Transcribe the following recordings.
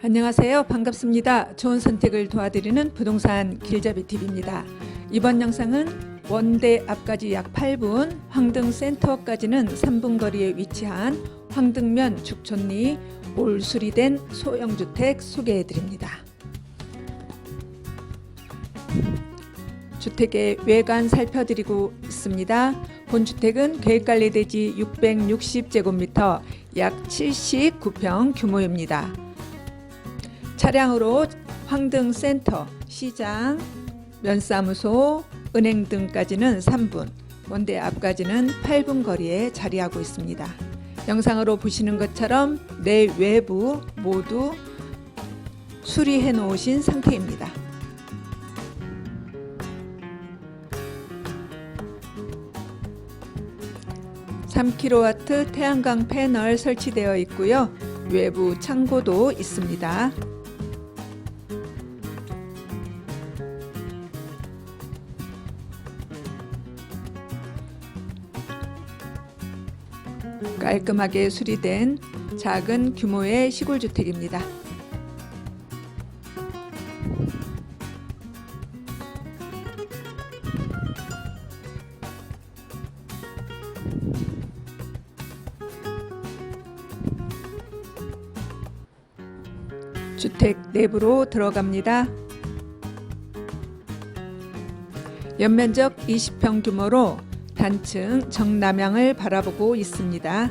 안녕하세요. 반갑습니다. 좋은 선택을 도와드리는 부동산 길잡이 TV입니다. 이번 영상은 원대 앞까지 약 8분, 황등 센터까지는 3분 거리에 위치한 황등면 죽촌리 올 수리된 소형 주택 소개해 드립니다. 주택의 외관 살펴드리고 있습니다. 본 주택은 계획관리대지 660제곱미터 약 79평 규모입니다. 차량으로 황등 센터, 시장, 면사무소, 은행 등까지는 3분, 원대 앞까지는 8분 거리에 자리하고 있습니다. 영상으로 보시는 것처럼 내 외부 모두 수리해 놓으신 상태입니다. 3kW 태양광 패널 설치되어 있고요. 외부 창고도 있습니다. 깔끔하게 수리된 작은 규모의 시골 주택입니다. 주택 내부로 들어갑니다. 연면적 20평 규모로 단층 정남향을 바라보고 있습니다.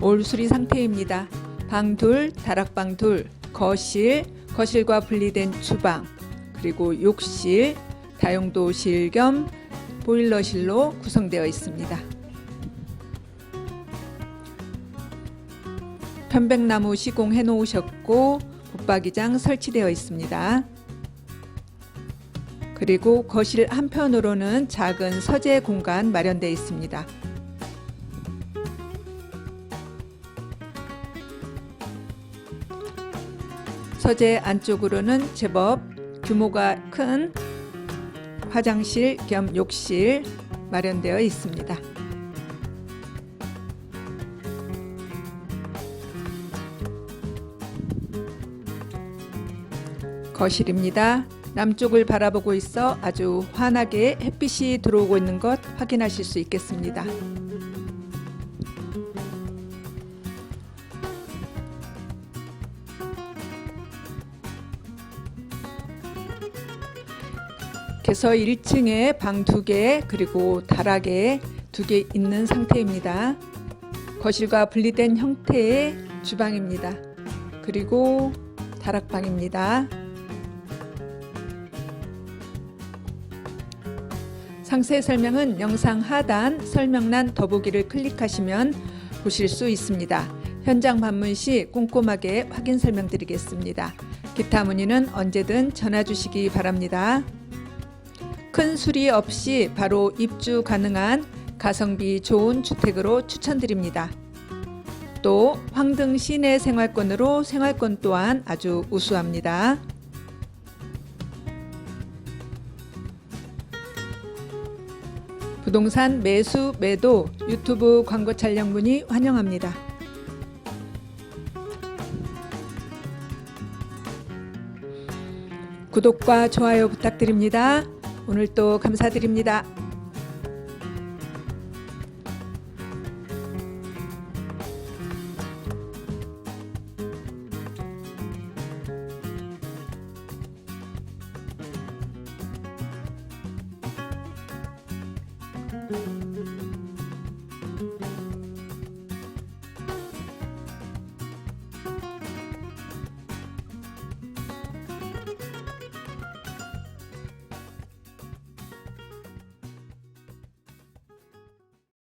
올수리 상태입니다. 방 둘, 다락방 둘, 거실, 거실과 분리된 주방, 그리고 욕실, 다용도실 겸 보일러실로 구성되어 있습니다. 편백나무 시공해 놓으셨고 붙박이장 설치되어 있습니다. 그리고 거실 한편으로는 작은 서재 공간 마련되어 있습니다. 서재 안쪽으로는 제법 규모가 큰 화장실 겸 욕실 마련되어 있습니다. 거실입니다. 남쪽을 바라보고 있어 아주 환하게 햇빛이 들어오고 있는 것 확인하실 수 있겠습니다. 그래서 1층에 방두개 그리고 다락에 두개 있는 상태입니다. 거실과 분리된 형태의 주방입니다. 그리고 다락방입니다. 상세 설명은 영상 하단 설명란 더보기를 클릭하시면 보실 수 있습니다. 현장 방문 시 꼼꼼하게 확인 설명드리겠습니다. 기타 문의는 언제든 전화 주시기 바랍니다. 큰 수리 없이 바로 입주 가능한 가성비 좋은 주택으로 추천드립니다. 또 황등 시내 생활권으로 생활권 또한 아주 우수합니다. 부동산 매수 매도 유튜브 광고 촬영 문의 환영합니다. 구독과 좋아요 부탁드립니다. 오늘도 감사드립니다. Bye.